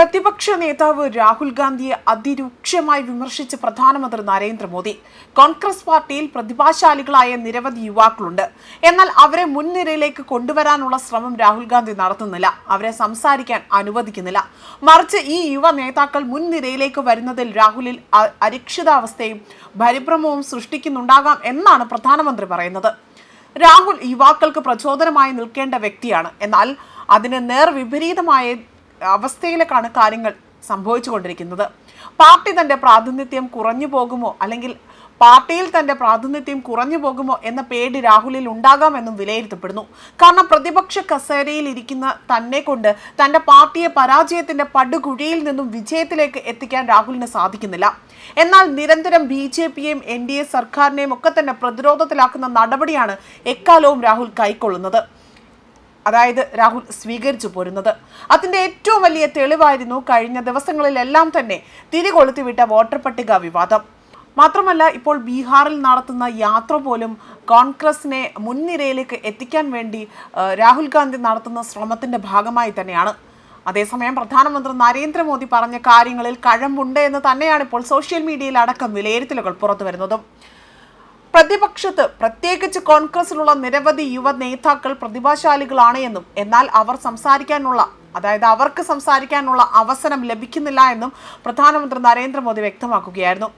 പ്രതിപക്ഷ നേതാവ് രാഹുൽ ഗാന്ധിയെ അതിരൂക്ഷമായി വിമർശിച്ച് പ്രധാനമന്ത്രി നരേന്ദ്രമോദി. കോൺഗ്രസ് പാർട്ടിയിൽ പ്രതിഭാശാലികളായ നിരവധി യുവാക്കളുണ്ട്. എന്നാൽ അവരെ മുൻനിരയിലേക്ക് കൊണ്ടുവരാനുള്ള ശ്രമം രാഹുൽ ഗാന്ധി നടത്തുന്നില്ല. അവരെ സംസാരിക്കാൻ അനുവദിക്കുന്നില്ല. മറിച്ച് ഈ യുവ നേതാക്കൾ മുൻനിരയിലേക്ക് വരുന്നതിൽ രാഹുലിൽ അരക്ഷിതാവസ്ഥയും പരിഭ്രമവും സൃഷ്ടിക്കുന്നുണ്ടാകാം എന്നാണ് പ്രധാനമന്ത്രി പറയുന്നത്. രാഹുൽ യുവാക്കൾക്ക് പ്രചോദനമായി നിൽക്കേണ്ട വ്യക്തിയാണ്. എന്നാൽ അതിന് നേർവിപരീതമായ അവസ്ഥയിലേക്കാണ് കാര്യങ്ങൾ സംഭവിച്ചുകൊണ്ടിരിക്കുന്നത്. പാർട്ടി തന്റെ പ്രാതിനിധ്യം കുറഞ്ഞു പോകുമോ? അല്ലെങ്കിൽ പാർട്ടിയിൽ തന്റെ പ്രാതിനിധ്യം കുറഞ്ഞു പോകുമോ എന്ന പേടി രാഹുലിൽ ഉണ്ടാകാമെന്നും വിലയിരുത്തപ്പെടുന്നു. കാരണം പ്രതിപക്ഷ കസേരയിൽ ഇരിക്കുന്ന തന്നെ കൊണ്ട് തന്റെ പാർട്ടിയെ പരാജയത്തിന്റെ പടുകുഴിയിൽ നിന്നും വിജയത്തിലേക്ക് എത്തിക്കാൻ രാഹുലിന് സാധിക്കുന്നില്ല. എന്നാൽ നിരന്തരം ബി ജെ പിയെയും എൻ ഡി എ സർക്കാരിനെയും ഒക്കെ തന്നെ പ്രതിരോധത്തിലാക്കുന്ന നടപടിയാണ് എക്കാലവും രാഹുൽ കൈക്കൊള്ളുന്നത്. അതായത് രാഹുൽ സ്വീകരിച്ചു പോരുന്നത്. അതിന്റെ ഏറ്റവും വലിയ തെളിവായിരുന്നു കഴിഞ്ഞ ദിവസങ്ങളിലെല്ലാം തന്നെ തിരികൊളുത്തിവിട്ട വോട്ടർ പട്ടിക വിവാദം. മാത്രമല്ല ഇപ്പോൾ ബീഹാറിൽ നടത്തുന്ന യാത്ര പോലും കോൺഗ്രസിനെ മുൻനിരയിലേക്ക് എത്തിക്കാൻ വേണ്ടി രാഹുൽ ഗാന്ധി നടത്തുന്ന ശ്രമത്തിന്റെ ഭാഗമായി തന്നെയാണ്. അതേസമയം പ്രധാനമന്ത്രി നരേന്ദ്രമോദി പറഞ്ഞ കാര്യങ്ങളിൽ കഴമ്പുണ്ട് എന്ന് തന്നെയാണ് ഇപ്പോൾ സോഷ്യൽ മീഡിയയിൽ അടക്കം വിലയിരുത്തലുകൾ പുറത്തു വരുന്നതും പ്രതിപക്ഷത്ത് പ്രത്യേകിച്ച് കോൺഗ്രസിലുള്ള നിരവധി യുവ നേതാക്കൾ പ്രതിഭാശാലികളാണ് എന്നും എന്നാൽ അവർ സംസാരിക്കാനുള്ള അതായത് അവർക്ക് സംസാരിക്കാനുള്ള അവസരം ലഭിക്കുന്നില്ല എന്നും പ്രധാനമന്ത്രി നരേന്ദ്രമോദി വ്യക്തമാക്കുകയായിരുന്നു.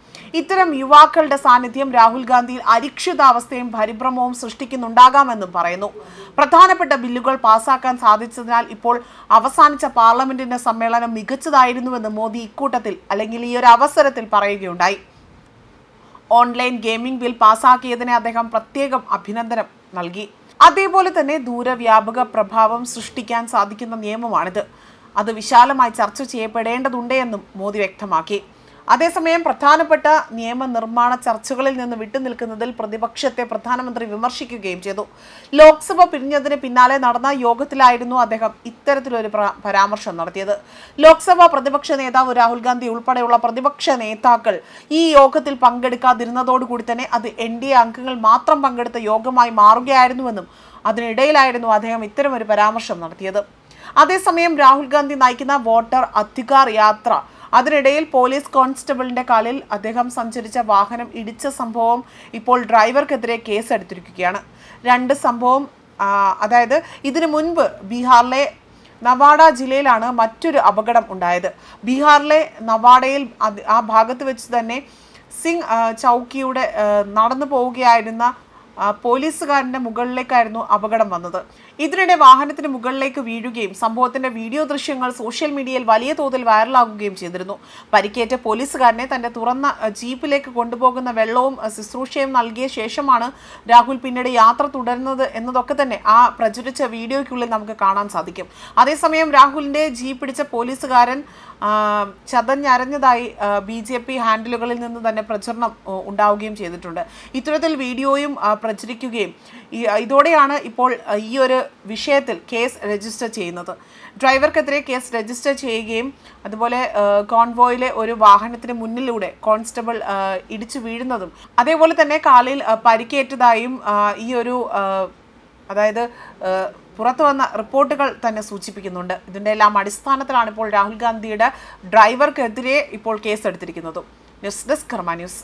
ഇത്തരം യുവാക്കളുടെ സാന്നിധ്യം രാഹുൽ ഗാന്ധിയിൽ അരിക്ഷിതാവസ്ഥയും പരിഭ്രമവും സൃഷ്ടിക്കുന്നുണ്ടാകാമെന്നും പറയുന്നു. പ്രധാനപ്പെട്ട ബില്ലുകൾ പാസാക്കാൻ സാധിച്ചതിനാൽ ഇപ്പോൾ അവസാനിച്ച പാർലമെന്റിന്റെ സമ്മേളനം മികച്ചതായിരുന്നുവെന്ന് മോദി ഇക്കൂട്ടത്തിൽ അല്ലെങ്കിൽ ഈ ഒരു അവസരത്തിൽ പറയുകയുണ്ടായി. ഓൺലൈൻ ഗെയിമിംഗ് ബിൽ പാസാക്കിയതിനെ അദ്ദേഹം പ്രത്യേകം അഭിനന്ദനം നൽകി. അതേപോലെ തന്നെ ദൂരവ്യാപക പ്രഭാവം സൃഷ്ടിക്കാൻ സാധിക്കുന്ന നിയമമാണിത്. അത് വിശാലമായി ചർച്ച ചെയ്യപ്പെടേണ്ടതുണ്ട് എന്നും മോദി വ്യക്തമാക്കി. അതേസമയം പ്രധാനപ്പെട്ട നിയമനിർമ്മാണ ചർച്ചകളിൽ നിന്ന് വിട്ടുനിൽക്കുന്നതിൽ പ്രതിപക്ഷത്തെ പ്രധാനമന്ത്രി വിമർശിക്കുകയും ചെയ്തു. ലോക്സഭ പിരിഞ്ഞതിന് പിന്നാലെ നടന്ന യോഗത്തിലായിരുന്നു അദ്ദേഹം ഇത്തരത്തിലൊരു പ്ര- പരാമർശം നടത്തിയത്. ലോക്സഭ പ്രതിപക്ഷ നേതാവ് രാഹുൽ ഗാന്ധി ഉൾപ്പെടെയുള്ള പ്രതിപക്ഷ നേതാക്കൾ ഈ യോഗത്തിൽ പങ്കെടുക്കാതിരുന്നതോടുകൂടി തന്നെ അത് എൻ ഡി എ അംഗങ്ങൾ മാത്രം പങ്കെടുത്ത യോഗമായി മാറുകയായിരുന്നുവെന്നും അതിനിടയിലായിരുന്നു അദ്ദേഹം ഇത്തരമൊരു പരാമർശം നടത്തിയത്. അതേസമയം രാഹുൽ ഗാന്ധി നയിക്കുന്ന വോട്ടർ അധികാർ യാത്ര അതിനിടയിൽ പോലീസ് കോൺസ്റ്റബിളിന്റെ കാലിൽ അദ്ദേഹം സഞ്ചരിച്ച വാഹനം ഇടിച്ച സംഭവം ഇപ്പോൾ ഡ്രൈവർക്കെതിരെ കേസെടുത്തിരിക്കുകയാണ്. രണ്ട് സംഭവം അതായത് ഇതിനു മുൻപ് ബീഹാറിലെ നവാഡ ജില്ലയിലാണ് മറ്റൊരു അപകടം ഉണ്ടായത്. ബീഹാറിലെ നവാഡയിൽ ആ ഭാഗത്ത് വെച്ച് തന്നെ സിംഗ് ചൗക്കിയുടെ നടന്നു പോവുകയായിരുന്ന ആ, പോലീസുകാരന്റെ മുകളിലേക്കായിരുന്നു അപകടം വന്നത്. ഇതിനിടെ വാഹനത്തിന് മുകളിലേക്ക് വീഴുകയും സംഭവത്തിന്റെ വീഡിയോ ദൃശ്യങ്ങൾ സോഷ്യൽ മീഡിയയിൽ വലിയ തോതിൽ വൈറലാകുകയും ചെയ്തിരുന്നു. പരിക്കേറ്റ പോലീസുകാരനെ തന്റെ തുറന്ന ജീപ്പിലേക്ക് കൊണ്ടുപോകുന്ന വെള്ളവും ശുശ്രൂഷയും നൽകിയ ശേഷമാണ് രാഹുൽ പിന്നീട് യാത്ര തുടരുന്നത് എന്നതൊക്കെ തന്നെ ആ പ്രചരിച്ച വീഡിയോയ്ക്കുള്ളിൽ നമുക്ക് കാണാൻ സാധിക്കും. അതേസമയം രാഹുലിന്റെ ജീപ്പ് പിടിച്ച പോലീസുകാരൻ ചതഞ്ഞരഞ്ഞതായി ബി ജെ പി ഹാൻഡിലുകളിൽ നിന്ന് തന്നെ പ്രചരണം ഉണ്ടാവുകയും ചെയ്തിട്ടുണ്ട്. ഇത്തരത്തിൽ വീഡിയോയും പ്രചരിക്കുകയും ഇതോടെയാണ് ഇപ്പോൾ ഈ ഒരു വിഷയത്തിൽ കേസ് രജിസ്റ്റർ ചെയ്യുന്നത്. ഡ്രൈവർക്കെതിരെ കേസ് രജിസ്റ്റർ ചെയ്യുകയും അതുപോലെ കോൺവോയിലെ ഒരു വാഹനത്തിന് മുന്നിലൂടെ കോൺസ്റ്റബിൾ ഇടിച്ചു വീഴുന്നതും അതേപോലെ തന്നെ കാലിൽ പരിക്കേറ്റതായും ഈ ഒരു അതായത് പുറത്തു വന്ന റിപ്പോർട്ടുകൾ തന്നെ സൂചിപ്പിക്കുന്നുണ്ട്. ഇതിന്റെ എല്ലാം അടിസ്ഥാനത്തിലാണ് ഇപ്പോൾ രാഹുൽ ഗാന്ധിയുടെ ഡ്രൈവർക്കെതിരെ ഇപ്പോൾ കേസെടുത്തിരിക്കുന്നതും. News desk Karma news.